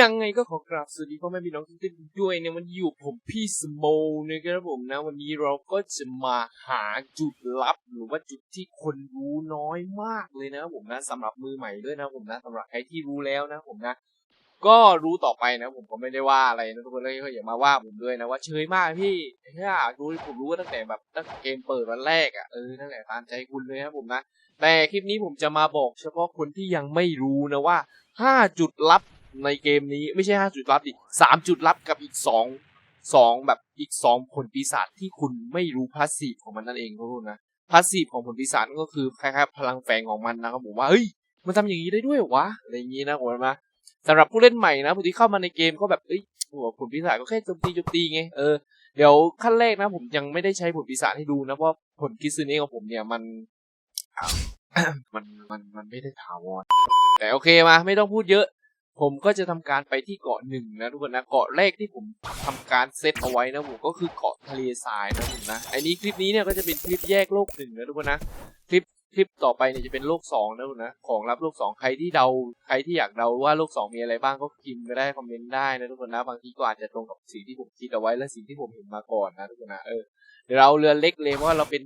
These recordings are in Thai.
ยังไงก็ขอกราบสวัสดีพ่อแม่พี่น้องทุกท่านด้วยในวันอยู่ผมพี่สโมนะครับผมนะ วันนี้เราก็จะมาหาจุดลับ หรือว่าจุดที่คนรู้น้อยมากเลยนะผมนะสำหรับมือใหม่ด้วยนะผมนะสำหรับใครที่รู้แล้วนะผมนะ ก็รู้ต่อไปนะ ผมก็ไม่ได้ว่าอะไรนะทุกคนเลยอย่ามาว่าผมด้วยนะว่าเชยมากพี่เฮ้ยรู้ผมรู้ตั้งแต่แบบตั้งเกมเปิดวันแรกอะเออนั่นแหละตามใจคุณเลยครับผมนะแต่คลิปนี้ผมจะมาบอก เฉพาะคนที่ยังไม่รู้นะว่า 5 จุดลับ ในเกมนี้ไม่ใช่5จุดลับดิ3จุดลับกับอีก2 2แบบอีก2ผลปีศาจที่คุณไม่รู้พาสซีฟของมันนั่นเองครับทุกคนนะพาสซีฟของผลปีศาจก็คือคล้ายๆพลังแฝงของมันนะครับผมว่าเฮ้ยมันทำอย่างนี้ได้ด้วยวะอะไรอย่างนี้นะผมนะสำหรับผู้เล่นใหม่นะผู้ที่เข้ามาในเกมก็แบบเอ้ยโหผลปีศาจก็แค่โจมตีโจมตีไงเออเดี๋ยวขั้นแรกนะผมยังไม่ได้ใช้ผลปีศาจให้ดูนะเพราะผลคิซึเนะของผมเนี่ยมันมันมันมันไม่ได้ถาวรแต่โอเคมาไม่ต้องพูดเยอะ ผมก็จะทำการไปที่เกาะหนึ่งนะทุกคนนะเกาะแรกที่ผมทำการเซตเอาไว้นะผมก็คือเกาะทะเลทรายนะผมนะไอ้นี้คลิปนี้เนี่ยก็จะเป็นคลิปแยกโลกหนึ่งนะทุกคนนะคลิป คลิปต่อไปเนี่ยจะเป็นโลกสองนะทุกนะ ของรับโลกสองใครที่เดาใครที่อยากเดาว่าโลกสองมีอะไรบ้างก็พิมพ์ก็ได้คอมเมนต์ได้นะทุกคนนะบางทีก็อาจจะตรงกับสิ่งที่ผมคิดเอาไว้และสิ่งที่ผมเห็นมาก่อนนะทุกคนนะเออเดี๋ยวเราเรือเล็กเลยเพราะว่าเราเป็น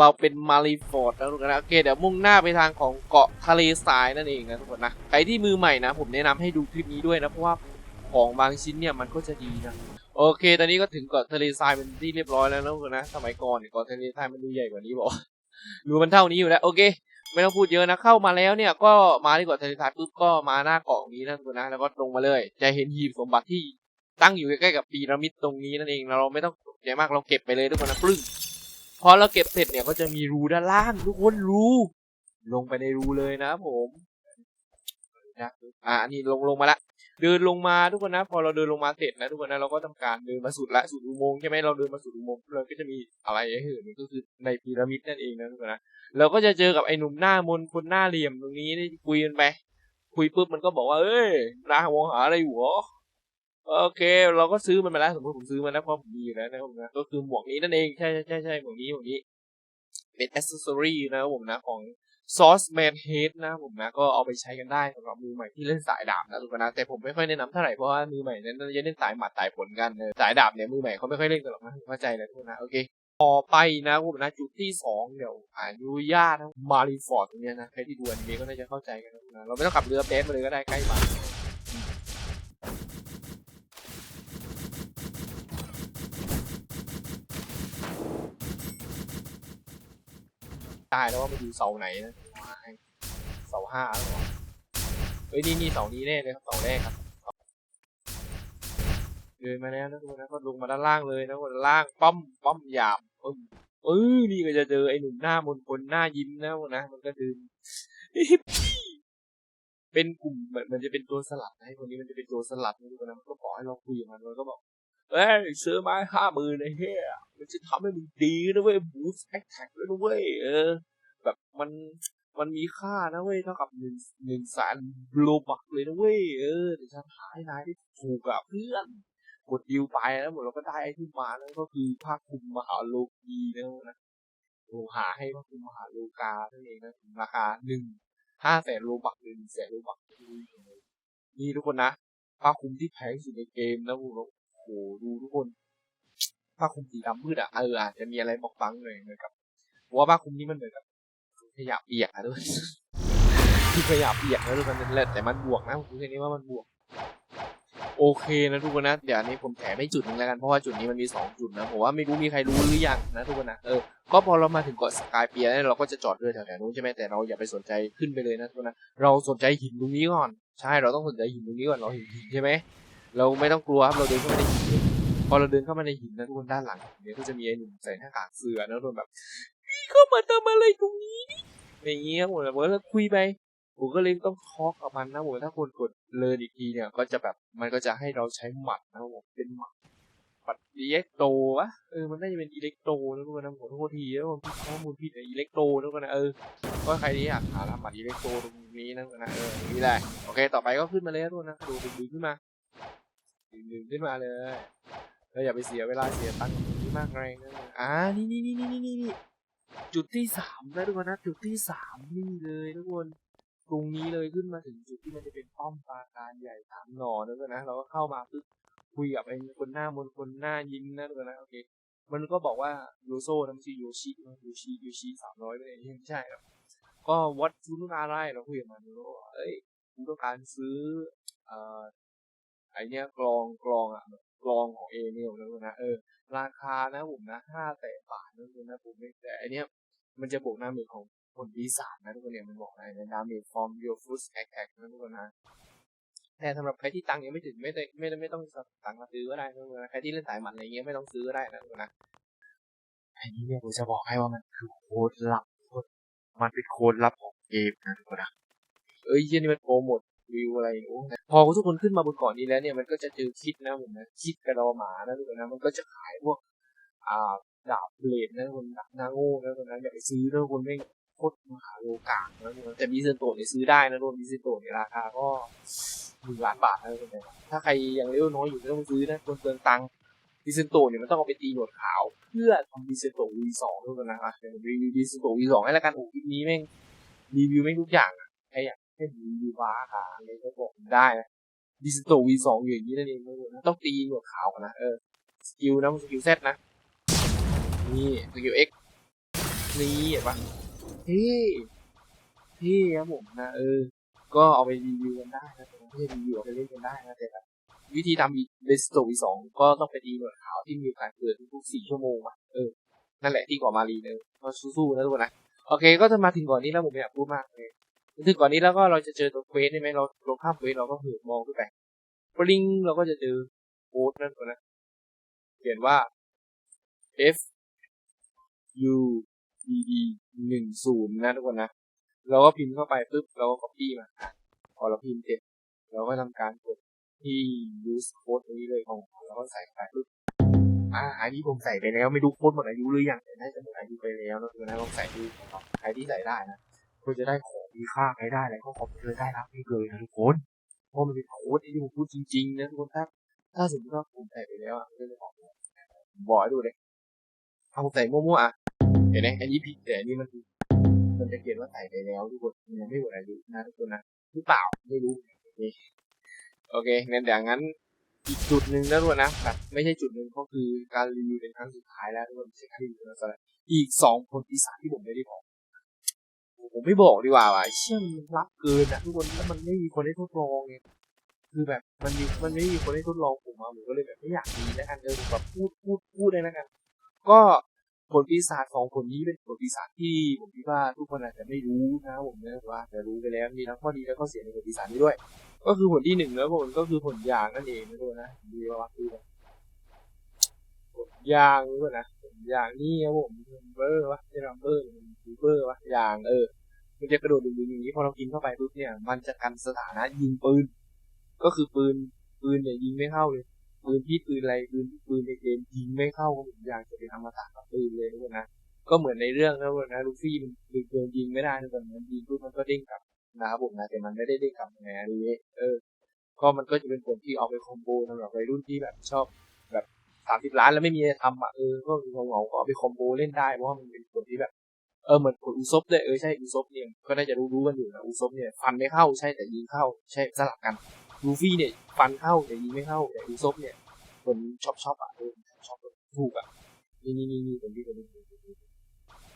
เราเป็นมารีฟอร์ดนะทุกคนนะโอเคเดี๋ยวมุ่งหน้าไปทางของเกาะทะเลทรายนั่นเองนะทุกคนนะใครที่มือใหม่นะ ผมแนะนำให้ดูคลิปนี้ด้วยนะเพราะว่าของบางชิ้นเนี่ยมันก็จะดีนะโอเค ตอนนี้ก็ถึงเกาะทะเลทรายเป็นที่เรียบร้อยแล้วนะทุกคนนะ สมัยก่อนเกาะทะเลทรายมันดูใหญ่กว่านี้บอก ดูมันเท่านี้อยู่แล้วโอเค ไม่ต้องพูดเยอะนะเข้ามาแล้วเนี่ย ก็มาที่เกาะทะเลทราปุ๊บก็มาหน้าเกาะนี้นะทุกคนนะแล้วก็ลงมาเลย จะเห็นหีบสมบัติที่ตั้งอยู่ใกล้ๆกับพีระมิดตรงนี้นั่นเองเราไม่ต้องตกใจมากเราเก็บไปเลยทุกคนนะปึ้งพอเราเก็บเสร็จเนี่ยก็จะมีรูด้านล่างทุกคนรูลงไปในรูเลยนะผมนะอ่านนี้ลงลงมาละ เดินลงมาทุกคนนะ พอเราเดินลงมาเสร็จนะทุกคนนะเราก็ทำการเดินมาสุดละสุดอุโมงค์ใช่ไหมเราเดินมาสุดอุโมงค์เราก็จะมีอะไรให้เห็นก็คือในพีระมิดนั่นเองนะทุกคนนะเราก็จะเจอกับไอ้หนุ่มหน้ามนคนหน้าเหลี่ยมตรงนี้นี่คุยกันไปคุยปุ๊บมันก็บอกว่า เอ้ยนามองหาอะไรอยู่หรอโอเค เราก็ซื้อมันมาแล้วสมมติผมซื้อมาแล้วเพราะผมมีอยู่แล้วนะครับผมนะก็คือหมวกนี้นั่นเองใช่ใช่ใช่ใช่หมวกนี้หมวกนี้ เป็นอ c เซสซอรี่นะครับผมนะของ ซอสแมนเฮดนะผมนะก็เอาไปใช้กันได้สำหรับมือใหม่ที่เล่นสายดาบนะทุกคนนะแต่ผมไม่ค่อยแนะนำเท่าไหร่เพราะว่ามือใหม่นั้นจะเล่นสายหมัดสายผลกันเออสายดาบเนี่ยมือใหม่เขาไม่ค่อยเล่นกันหรอกนะเข้าใจนะทุกคนนะโอเคต่อไปนะผมนะจุดที่สองเดี๋ยวอายุญาตมารีฟอร์ดตรงเนี้ยนะใครที่ดูอนิเมะก็น่าจะเข้าใจกันนะเราไม่ต้องขับเรือเบสมาเลยก็ได้ใกล้มา ได้แล้วว่ามันอยู่เสาไหนนะเสาห้าหรอเฮ้ยนี่นี่เสานี้แน่เลยครับเสาแรกครับเดินมาแล้วนะทุกคนนะก็ลงมาด้านล่างเลยนะคนล่างป้อมป้อมหยาบปึ้มเออนี่ก็จะเจอไอ้หนุ่มหน้ามนคนหน้ายิ้มนะพวกนะมันก็เดินเป็นกลุ่มเหมือนมันจะเป็นตัวสลัดนะไอ้คนนี้มันจะเป็นตัวสลัดนะทุกคนนะมันก็บอให้เราคุยกับมันมันก็บอก เอ้ยซื้อไม้ห้าหมื่นไอ้เหี้ยมันจะทำให้มึงดีนะเว้ยบูสต์แอคแท็กด้วยนะเว้ยเออ แบบมันมันมีค่านะเว้ยเท่ากับหนึ่งหนึ่งแสนโลบักเลยนะเว้ยเออแต่ฉันหายนายได้ถูกกับเพื่อนกดดิวไปแล้วหมดเราก็ได้ไอ้ที่มานั่นก็คือภาคคุมมหาโลกีนะนะโลหาให้ภาคคุมมหาโลกานั่นเองนะราคาหนึ่งห้าแสนโลบักหนึ่งแสนโลบักนี่ทุกคนนะภาคคุมที่แพงสุดในเกมนะพวกเรา โอ้โหดูทุกคนภาคคุมสีดำมืดอะเอออาจจะมีอะไรบอกบังหน่อยเหมือนกับว่าภาคคุมนี้มันเหมือนกับขยะเปียกอะด้วยคือขยะเปียกนะทุกคนนั่นแหละแต่มันบวกนะผมคิดว่ามันบวก โอเคนะทุกคนนะเดี๋ยวนี้ผมแถมให้จุดหนึงแล้วกันเพราะว่าจุดนี้มันมีสองจุดนะผมว่าไม่รู้มีใครรู้หรือยังนะทุกคนนะเออก็พอเรามาถึงเกาะสกายเปียร์เนี่เราก็จะจอดเรือแถวๆนู้นใช่ไหมแต่เราอย่าไปสนใจขึ้นไปเลยนะทุกคนนะเราสนใจหินตรงนี้ก่อนใช่เราต้องสนใจหินตรงนี้ก่อนเราเห็นหินใช่ไหม เราไม่ต้องกลัวครับเราเดินเข้ามาในหินพอเราเดินเข้ามาในหินนะทุกคนด้านหลังเนี่ยก็จะมีไอ้หนุ่มใส่หน้ากากเสือนะทุกคนแบบพี่เข้ามาทำอะไรตรงนี้อย่างเงี้ยผมแบบว่าคุยไปผมก็เลยต้องทอกกับมันนะผมถ้าคนกดเลินอีกทีเนี่ยก็จะแบบมันก็จะให้เราใช้หมัดนะผมเป็นหมัดหมัดอิเล็กโตวะเออมันน่าจะเป็นอิเล็กโตนะทุกคนนะผมโทษทีแล้วผมข้อมูลผิดอิเล็กโตนะทุกคนนะเออก็ใครที่อยากหาหมัดอิเล็กโตตรงนี้นะทุกคนนะเออนี่แหละโอเค ต่อไปก็ขึ้นมาเลยนะทุกคนนะดูดึงขึ้นมา ดึงดึงขึ้นมาเลยเราอย่าไปเสียเวลาเสียตังค์ที่มากแรงนะอ่านี่นี่นี่นี่นี่นี่จุดที่สามนะทุกคนนะจุดที่สามนี่เลยทุกคนตรงนี้เลยขึ้นมาถึงจุดที่มันจะเป็นป้อมปราการใหญ่สามหน่อนั่นก็นะเราก็เข้ามาปึ๊บคุยกับไอ้คนหน้ามนต์คนหน้ายิ้มนั่นก็นะโอเคมันก็บอกว่าโยโซ่นะไม่ใช่โยชิโยชิโยชิสามร้อยไม่ได้ไม่ใช่ครับก็วัดคุณต้องการอะไรเราคุยกับมันแล้วก็เอ้ยคุณต้องการซื้อเอ่อ ไอเนี้ยกรองกรองอะกรองของเอเนี่ยนะคุณนะเออราคานะผมนะห้าแสนบาทนะคุณนะผมไม่แต่อันเนี้ยมันจะบวกหน้าเมจของคนปีศาจนะทุกคนเนี่ยมันบอกอะไรนะดาเมจฟอร์มโยฟุสแอคแอคนะทุกคนนะแต่สำหรับใครที่ตังค์ยังไม่ถึงไม่ได้ไม่ได้ไม่ต้องตังค์มาซื้อก็ได้นะทุกคนนะใครที่เล่นสายหมัดอะไรเงี้ยไม่ต้องซื้อก็ได้นะทุกคนนะไอ้นี่เนี่ยผมจะบอกให้ว่ามันคือโค้ดลับโค้ดมันเป็นโค้ดลับของเกมนะทุกคนนะเอ้ยเหี้ยนี่มันโปรโมท วิวอะไรโอ้พอทุกคนขึ้นมาบนเกาะนี้แล้วเนี่ยมันก็จะเจอคิดนะผมนะคิดกระดอหมานะทุกคนนะมันก็จะขายพวกอ่าดาบเบลดนะคนดาบนาโง่นะคนนั้นอย่าไปซื้อนะคนไม่โคตรมหาโลกานะคนแต่มีเซนโตะเนี่ยซื้อได้นะรวมมีเซนโตะเนี่ยราคาก็หนึ่งล้านบาทนะคนนั้นถ้าใครยังเลี้ยวน้อยอยู่ไม่ต้องซื้อนะคนเปลืองตังค์ดิเซนโตะเนี่ยมันต้องเอาไปตีหนวดขาวเพื่อทำดิเซนโตะ V2 ทุกคนนะอะเดี๋ยวผมรีวิวดิเซนโตะ V2 ให้ล้วกันโอ้คลิปนี้แม่งรีวิวแม่งทุกอย่างอะใครอยาก ให้ผมรีวิวราคาอะไรก็บอกได้นะดิเซนโตะ V2 อยู่อย่างนี้นั่นเองนะต้องตีหนวดขาวนะเออสกิลนะสกิลเซตนะนี่สกิล X นี่เห็นปะเท่เท่ครับผมนะเออ ก็เอาไปรีวิวกันได้นะแต่ไม่ใช่รีวิวเอาไปเล่นกันได้นะแต่แบบวิธีทำเบสโตวีสองก็ต้องไปดีหนวยขาวที่มีการเกิดทุกๆสี่ชั่วโมงอะเออนั่นแหละที่เก่อมารีเลยก็สู้ๆนะทุกคนนะโอเค ก็จะมาถึงก่อนนี้แล้วผมไม่อยากพูดมากเลย ถึงก่อนนี้แล้วก็เราจะเจอตัวเควสใช่ไหมเราเราข้ามเควสเราก็หินมองขึ้นไปปริงเราก็จะเจอโค้ดนั่นก่อนนะเขียนว่า F U D D หนึ่งศูนย์นะทุกคนนะ เราก็พิมพ์เข้าไปปุ๊บเราก็ copy มาพอเราพิมพ์เสร็จเราก็ทำการกดที่ use code ตรงนี้เลยของเราแล้วก็ใส่ไปปุ๊บอ่าอันนี้ผมใส่ไปแล้วไม่รู้โค้ดหมดอายุหรือยังแต่น่าจะหมดอายุไปแล้วนะทุกคนนะลองใส่ดูใครที่ใส่ได้นะ คุณจะได้ของมีค่าใครได้อะไรก็ขอบเลยได้รับนี่เลยนะทุกคนเพราะมันเป็นโค้ดที่ผมพูดจริงๆนะทุกคนถ้าถ้าสมมติว่าผมใส่ไปแล้วอะก็จะบอกบอกให้ดูเลยเอาใส่มั่วๆอะเห็นไหมอันนี้ผิดแต่อันนี้มันมันจะเขียนว่าใส่ไปแล้วทุกคนมันยังไม่หมดอายุนะทุกคนนะหรือเปล่าไม่รู้นี่โอเคงั้นเดี๋ยวงั้นอีกจุดหนึ่งนะทุกคนนะแบบไม่ใช่จุดหนึ่งก็คือการรีวิวเป็นครั้งสุดท้ายแล้วทุกคนไม่ใช่การรีวิวแล้วอะไรอีกสองคนปีศาจที่ผมไม่ได้บอก ผมไม่บอกดีกว่าว่ะเชื่อมันลับเกินนะทุกคนแล้วมันไม่มีคนได้ทดลองไงคือแบบมันมีมันไม่มีคนได้ทดลองผมมาผมก็เลยแบบไม่อยากมีแล้วกันเออผมแบบพูดพูดพูดเลยแล้วกัน ก็ผลปีศาจของผลนี้เป็นผลปีศาจที่ ผมคิดว่าทุกคนอาจจะไม่รู้นะผมนะว่าจะรู้ไปแล้วมีทั้งข้อดีและข้อเสียในผลปีศาจนี้ด้วย ก็คือผลที่หนึ่งแล้วผลก็คือผลยางนั่นเองนะทุกคนนะดีว่าวัดดูนะผลยางด้วยนะผลยางนี่ครับผมเบอร์วะไม่รัมเบอร์หรือเบอร์วะยางเออ มันจะกระโดดดึงอย่างนี้พอเรากินเข้าไปปุ๊บเนี่ย มันจะกันสถานะยิงปืน ก็คือปืนปืนเนี่ยยิงไม่เข้าเลย ปืนที่ปืนอะไรปืนปืนในเกมยิงไม่เข้าก็ผมอยากจะเป็นอมตะกับปืนเลยทุกคนะ ก็เหมือนในเรื่องนะทุกคนนะลูฟี่มันปืนเกินยิงไม่ได้ทุกคนมันยิงปุ๊บมันก็เด้งกลับนะครับผมนะแต่มันไม่ได้เด้งกลับไงอันนี้เออก็มันก็จะเป็นผลที่เอาไปคอมโบสำหรับวัยรุ่นที่แบบชอบแบบสามสิบล้านแล้วไม่มีอะไรทำอะเออก็เหงาก็เอาไปคอมโบเล่นได้เพราะว่ามันเป็นผลที่แบบ เออเหมือนผลอุซบเลยเออใช่อุซบเนี่ยก็น่าจะรู้ๆกันอยู่นะอุซบเนี่ยฟันไม่เข้าใช่แต่ยิงเข้า ใช่สลับกันลูฟี่เนี่ยฟันเข้าแต่ยิงไม่เข้าแต่อุซบเนี่ยคนชอบชอบอะเออชอบถูกอะนี่นี่นี่นี่คนที่คนนี้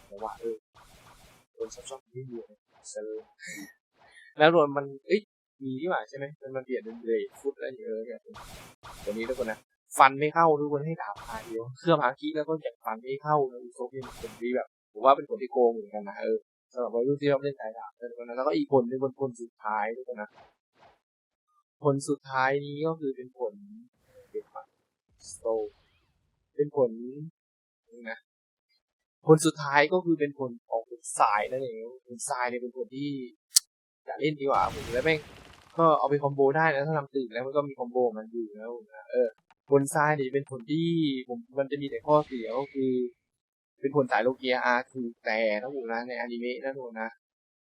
แต่ว่าเออคนชอบชอบที่อยู่เนี่ยเซอร์แล้วรวมมันเอ้ยมีที่หว่าใช่ไหมมันมันเปลี่ยนเป็นเบรดฟุตอะไรอย่างเงี้ยเนี่ยตัวนี้ทุกคนนะฟันไม่เข้าทุกคนให้ดาบพาเดียวเครื่องอาคีแล้วก็อย่างฟันไม่เข้านะอุซบเนี่ยเป็นคนที่แบบ ผมว่าเป็นคนที่โกงเหมือนกันนะเออสำหรับวัยรุ่นที่ชอบเล่นสายดาบนะแล้วก็อีกคนเป็นคนคนสุดท้ายทุกคนะผลสุดท้ายนี้ก็คือเป็นผลเด็กมาสโตเป็นผลนะผลสุดท้ายก็คือเป็นผลของผลทรายนั่นเองผลทรายเนี่ยเป็นผลที่อยากเล่นดีกว่าผมแล้วแม่งก็เอาไปคอมโบได้นะถ้าทำตื่นแล้วมันก็มีคอมโบมันอยู่แล้วนะเออผลทรายเนี่ยเป็นผลที่ผมมันจะมีแต่ข้อเสียก็คือ เป็นผลสายโลเกียอาร์คือแต่นะผมนะในอนิเมะนะทุกคนนะ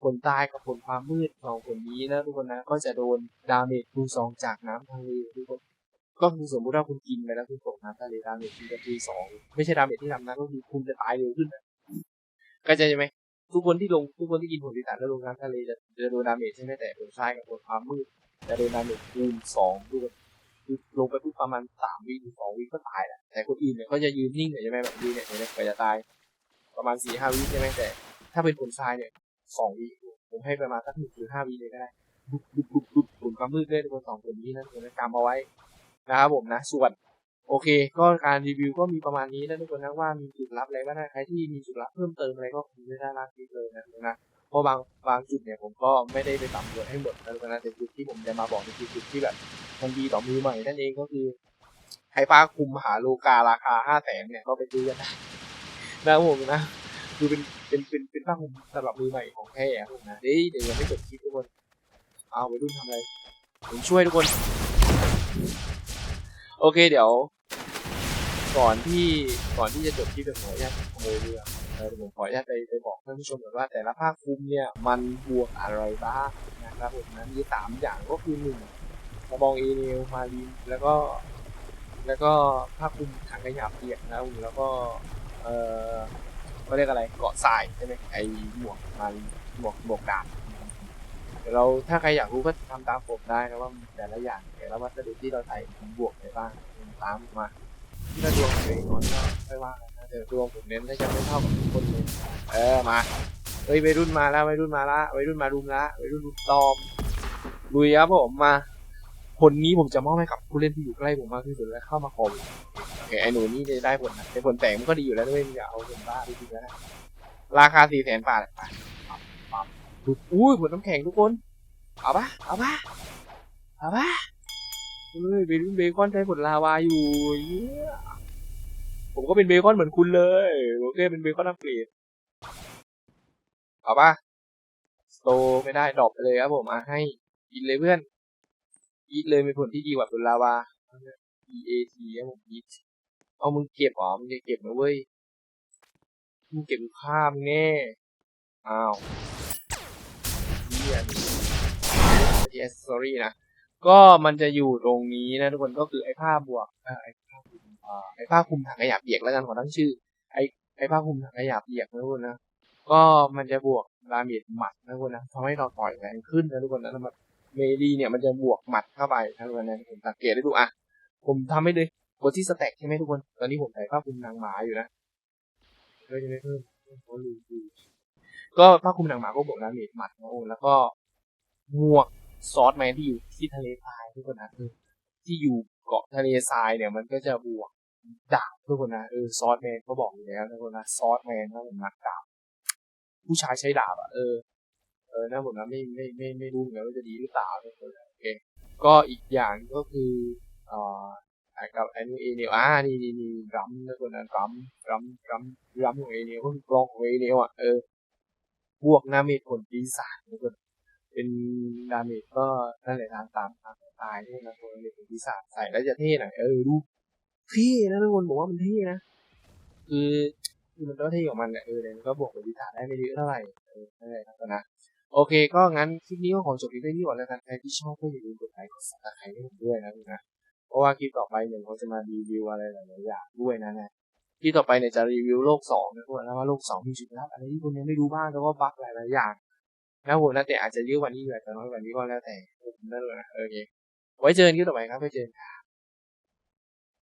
ผลตายกับผลความมืดของผลนี้นะทุกคนนะ ก็จะโดนดาเมจคูณสองจากน้ำทะเลทุกคนก็คือสมมติว่าคุณกินไปแล้วคุณตกน้ำทะเลดาเมจคุณจะคูณสองไม่ใช่ดาเมจที่ทำนะก็คือคุณจะตายเร็วขึ้นนะก็จะใช่ไหมทุกคนที่ลงทุกคนที่กินผลปีศาจแล้วลงน้ำทะเลจะจะโดนดาเมจใช่ไหมแต่ผลทรายกับผลความมืดจะโดนดาเมจคูณสองด้วย คือลงไปปุ๊บประมาณสามวิถึงสองวิก็ตายแหละแต่คนอื่นเนี่ยเขาจะยืนนิ่งหน่อยใช่ไหมแบบยืนเนี่ยเห็นไหมกว่าจะตาย ประมาณสี่ห้าวิใช่ไหมแต่ ถ้าเป็นผลทรายเนี่ยสองวิผมให้ประมาณสักหนึ่งถึงห้าวิเลยก็ได้บุบบุบบุบบุบผลความืดด้วยทุกคนสองผลนี้นะทุกคนนะจำเอาไว้นะครับผมนะส่วนโอเค ก็การรีวิวก็มีประมาณนี้นะทุกคนนะว่ามีจุดลับอะไรบ้างนะใครที่มีจุดลับเพิ่มเติมอะไรก็คงไม่ได้รักที่เลยนะนะ เพราะบางบางจุดเนี่ยผมก็ไม่ได้ไปสำรวจให้หมดนะทุกคนนะแต่จุดที่ผมจะมาบอกนี่คือจุดที่แบบมันดีต่อมือใหม่นั่นเองก็คือใครป้าคุมหาโลการาคาห้าแสนเนี่ยก็ไปซื้อกันได้นะผมนะคือเป็นเป็นเป็นเป็นผ้าคลุมสำหรับมือใหม่ของแท้ครับผมนะเดี๋ยวเดี๋ยวยังไม่จบคลิปทุกคนเอาไปรุ่นทำอะไรผมช่วยทุกคน โอเคเดี๋ยว ก่อนที่ก่อนที่จะจบคลิปเดี๋ยวขออนุญาตขโมยเรือ ผมขออนุญาตไปไปบอกท่านผู้ชมก่อนว่าแต่ละภาคคุมเนี่ยมันบวกอะไรบ้างนะครับผมนั้นมีสามอย่างก็คือหนึ่งกระบองเอเนลมารีนแล้วก็แล้วก็ภาคคุมถังขยะเปียกนะครับผมแล้วก็เออเขาเรียกอะไรเกาะทรายใช่ไหมไอหมวกมารีนหมวกหมวกดาบเดี๋ยวเราถ้าใครอยากรู้ก็ทำตามผมได้นะว่าแต่ละอย่างแต่ละวัสดุที่เราใส่มันบวกอะไรบ้างตามมา ที่เราดวงตัวเองก่อนก็ไม่ว่ากันนะแต่ดวงผมเน้นก็จะไม่เท่ากับทุกคนเลยเออมาเฮ้ยวัยรุ่นมาแล้ววัยรุ่นมาละวัยรุ่นมารุมละวัยรุ่นรุมตอมลุยครับผมมาผลนี้ผมจะมอบให้กับผู้เล่นที่อยู่ใกล้ผมมากที่สุดและเข้ามาคอมโอเคไอ้หนูนี่จะได้ผลนะแต่ผลแต่งมันก็ดีอยู่แล้วด้วยอย่าเอาผลบ้าไปจริงๆนะราคาสี่แสนบาทไปอุ้ยผลน้ำแข็งทุกคน เอาปะเอาปะเอาปะ เฮ้ยเบคอนเบคอนใช้ผลลาวาอยู่เหี้ยผมก็เป็นเบคอนเหมือนคุณเลยผมแค่เป็นเบคอนอังกฤษเอาปะสโตไม่ได้ดรอปไปเลยครับผมอะให้กินเลยเพื่อนอีทเลยเป็นผลที่ดีกว่าผลลาวา E A T ครับผมอีทเอามึงเก็บอ๋อมึงจะเก็บนะเว้ยมึงเก็บข้ามแน่อ้าวเฮียนี่ sorry นะ ก็มันจะอยู่ตรงนี้นะทุกคนก็คือไอ้ผ้าบวกไอ้ผ้าคลุมไอ้ผ้าคลุมถังขยะเปียกแล้วกันขอตั้งชื่อ ไอ้ไอ้ผ้าคลุมถังขยะเปียกนะทุกคนนะก็มันจะบวกดาเมจหมัดนะทุกคนนะทำให้เราต่อยแรงขึ้นนะทุกคนนะแล้วมันเมดีเนี่ยมันจะบวกหมัดเข้าไปนะทุกคนนะผมสังเกตได้ดูอะผมทำให้เลยกดที่สแต็กใช่ไหมทุกคน ตอนนี้ผมใส่ผ้าคลุมหนังหมาอยู่นะก็จะไม่เพิ่มก็ลืมก็ผ้าคลุมหนังหมาก็บวกดาเมจหมัดนะโอ้แล้วก็หมวก ซอสแมนที่อยู่ที่ทะเลทรายทุกคนนะคือที่อยู่เกาะทะเลทรายเนี่ยมันก็จะบวกดาบทุกคนนะเออซอสแมนก็บอกอยู่แล้วทุกคนนะซอสแมนถ้าผมนักดาบผู้ชายใช้ดาบอะเออเออนะผมนะไม่ไม่ไม่ไม่รู้เหมือนกันว่าจะดีหรือเปล่าทุกคนนะโอเคก็อีกอย่างก็คืออ่อกับไอ้นี่เอเนลอ่านี่นี่นี่รัมทุกคนนะรัมรัมรัมรัมของเอเนลก็คือกลองของเอเนลอะเออบวกนาเมจผลปีศาจทุกคน เป็นดาเมจก็นั่นแหละทางตามทางตายนี่นะตัวนี้เป็นปีศาจใส่แล้วจะเท่หน่อยเออดูเท่นะทุกคนบอกว่ามันเท่นะคือคือมันก็เท่ของมันแหละเออแต่มันก็บวกกับปีศาจได้ไม่เยอะเท่าไหร่เออนั่นแหละนะโอเค ก็งั้นคลิปนี้ก็ขอจบคลิปได้ที่ก่อนแล้วกันใครที่ชอบก็อย่าลืมกดไลค์กดซับสไครต์ให้ผมด้วยนะนะเพราะว่าคลิปต่อไปเนี่ยเขาจะมารีวิวอะไรหลายๆอย่างด้วยนะนะคลิปต่อไปเนี่ยจะรีวิวโลกสองนะทุกคนแล้วว่าโลกสองมีจุดลับอะไรที่คุณยังไม่รู้บ้างแล้วก็บั๊กหลายๆอย่าง ถ้าผมนะแต่อาจจะยื้อวันนี้หรืออาจจะน้อยกว่านี้ก็แล้วแต่ผมนั่นแหละโอเคไว้เจอกันที่ต่อไปครับไว้เจอกัน